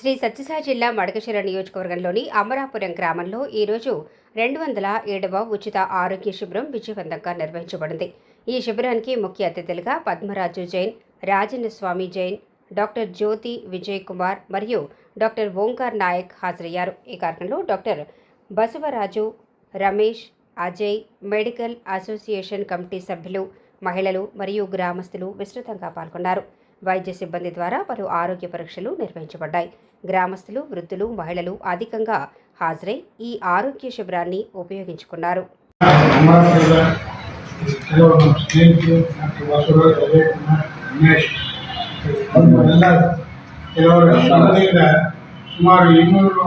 శ్రీ సత్యసాయి జిల్లా మడకశిర నియోజకవర్గంలోని అమరాపురం గ్రామంలో ఈరోజు రెండు వందల ఏడవ ఉచిత ఆరోగ్య శిబిరం విజయవంతంగా నిర్వహించబడింది. ఈ శిబిరానికి ముఖ్య అతిథులుగా పద్మరాజు జైన్ రాజన్న స్వామి జైన్ డాక్టర్ జ్యోతి విజయ్ కుమార్ మరియు డాక్టర్ ఓంకార్ నాయక్ హాజరయ్యారు. ఈ కార్యక్రమంలో doctor Basavaraju Ramesh Ajay medical association committee సభ్యులు మహిళలు మరియు గ్రామస్తులు విస్తృతంగా పాల్గొన్నారు. వైద్య సిబ్బంది ద్వారా పలు ఆరోగ్య పరీక్షలు నిర్వహించబడ్డాయి గ్రామస్తులు వృద్ధులు మహిళలు అధికంగా హాజరై ఈ ఆరోగ్య శిబిరాన్ని ఉపయోగించుకున్నారు ಅಮರಾವತಿಯ ಕೆಲವು ನಮ್ಮ ಸ್ನೇಹಿತರು ಡಾಕ್ಟರ್ ಬಸವರಾಜ್ ಅಜಯ್ ಕುಮಾರ್ ರಮೇಶ್ ಎಲ್ಲ ಕೆಲವರ ಶ್ರಮದಿಂದ ಸುಮಾರು ಇನ್ನೂರು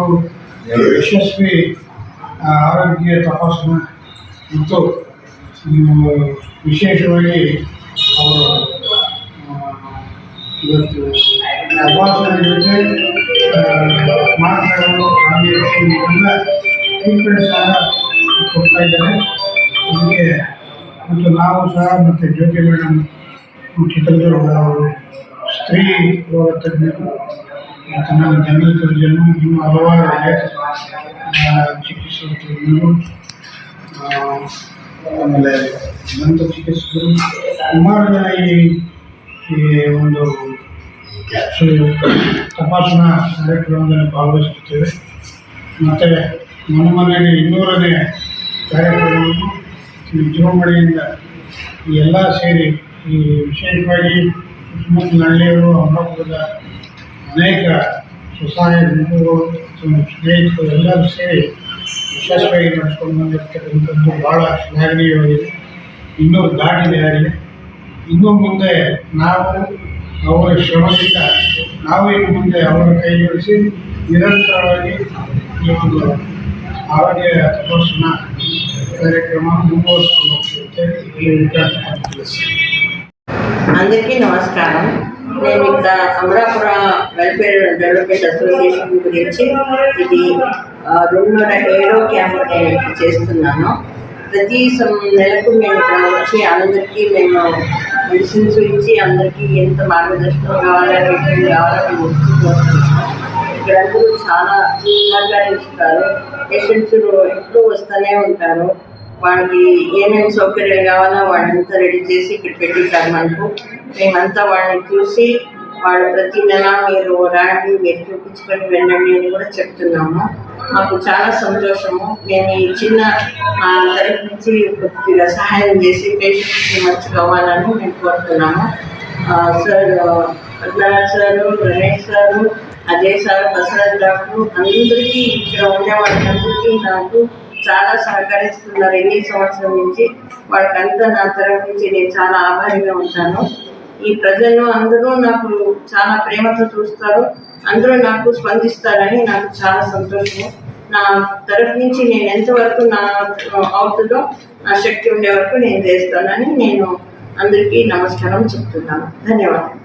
ಯಶಸ್ವಿ ಆ, ಆರೋಗ್ಯ ತಪಾಸಣೆ ಮತ್ತು ಮ್, ವಿಶೇಷವಾಗಿ ಅವರು ಆ, ಇವತ್ತು ತಪಾಸಣೆ ಜೊತೆ ಆ, ಮಾತ್ರೆಗಳು ಹಾಗೆ ಎಲ್ಲ ಟ್ರೀಟ್ಮೆಂಟ್ ಸಹ ಕೊಡ್ತಾ ಇದ್ದಾರೆ ಅದಕ್ಕೆ ಮತ್ತು ನಾವು ಸಹ ಮತ್ತು ಜ್ಯೋತಿ ಮೇಡಮ್ ಚಿತ್ರದುರ್ಗ ಅವರು ಸ್ತ್ರೀ ರೋಗ ತಜ್ಞರು ಮತ್ತು ನನ್ನ ಜನರಲ್ ಸರ್ಜನ್ನು ಇನ್ನೂ ಹಲವಾರು ಅನೇಕ ಆ, ಚಿಕಿತ್ಸಾ ತಜ್ಞರು ಆ, ಆಮೇಲೆ ದಂತ ಚಿಕಿತ್ಸಕರು ಸುಮಾರು ಜನ ಈ ಈ ಒಂದು ತಪಾಸಣಾ ಕಾರ್ಯಕ್ರಮದಲ್ಲಿ ಭಾಗವಹಿಸುತ್ತೇವೆ. ಮತ್ತು ನಮ್ಮ ಮನೆಯಲ್ಲಿ ಇನ್ನೂರನೇ ಕಾರ್ಯಕ್ರಮವನ್ನು ವಿಜೃಂಭಣೆಯಿಂದ ಎಲ್ಲ ಸೇರಿ ಈ ವಿಶೇಷವಾಗಿ ಸುತ್ತಮುತ್ತಲ ಹಳ್ಳಿಯವರು ಅಮರಾಪುರದ ಅನೇಕ ಸ್ವಸಹಾಯ ಗುಂಪುಗಳು ಸ್ನೇಹಿತರು ಎಲ್ಲರೂ ಸೇರಿ ವಿಶೇಷವಾಗಿ ನಡೆಸ್ಕೊಂಡು ಬಂದಿರ್ತಕ್ಕಂಥದ್ದು ಭಾಳ ಶ್ಲಾಘನೀಯವಾಗಿದೆ ಇನ್ನೂ ದಾಟಿದೆ ಆಗಲಿ ಇನ್ನು ಮುಂದೆ ನಾವು ಅವರ ಶ್ರಮದಿಂದ ನಾವು ಇನ್ನು ಮುಂದೆ ಅವರ ಕೈ ಜೋಡಿಸಿ ನಿರಂತರವಾಗಿ ಈ ಒಂದು ಆರೋಗ್ಯ ತಪಾಸಣಾ ಕಾರ್ಯಕ್ರಮ ಮುಂದುವರಿಸ್ಕೊಂಡು ಹೋಗ್ತಿರ್ತೇವೆ ಈ ವಿಕಾಸ ತಿಳಿಸಿ అందరికీ నమస్కారం నేను ఇక్కడ అమరాపుర వెల్ఫేర్ డెవలప్మెంట్ అసోసియేషన్ గురించి ఇది ఆ, రెండున్నర ఏడో క్యాంప్ నేను ఇక్కడ చేస్తున్నాను ప్రతి సం- నెలకు మేము ఇక్కడ వచ్చి అందరికీ మేము మెడిసిన్స్ ఇచ్చి అందరికీ ఎంత మార్గదర్శనం కావాలని ఏం కావాలని ఇక్కడ అందరూ చాలా సహకరిస్తారు పేషెంట్స్ ఎప్పుడూ వస్తూనే ఉంటారు. వాళ్ళకి ఏమేమి సౌకర్యాలు కావాలో వాళ్ళంతా రెడీ చేసి ఇక్కడ పెట్టిస్తారు మనకు. మేమంతా వాళ్ళని చూసి వాళ్ళు ప్రతి నెల మీరు రాండి మీరు చూపించుకొని వెళ్ళండి అని కూడా చెప్తున్నాము. మాకు చాలా సంతోషము. మేము ఈ చిన్న తరఫు నుంచి కొద్దిగా సహాయం చేసి పేషెంట్స్కి మంచి కావాలని మేము కోరుతున్నాము. Sir Padmanath sir Ramesh sir Ajay sir Basaraj doctor అందరికీ ఇక్కడ ఉండే వాళ్ళందరికీ నాకు చాలా సహకరిస్తున్నారు. ఎన్ని సంవత్సరం నుంచి వాళ్ళకంతా నా తరఫు నుంచి నేను చాలా ఆభారిగా ఉంటాను. ఈ ప్రజలు అందరూ నాకు చాలా ప్రేమతో చూస్తారు. అందరూ నాకు స్పందిస్తారని నాకు చాలా సంతోషం నా తరఫు నుంచి నేను ఎంతవరకు నా అవుతుందో నా శక్తి ఉండే వరకు నేను చేస్తానని నేను అందరికీ నమస్కారం చెప్తున్నాను. ధన్యవాదాలు.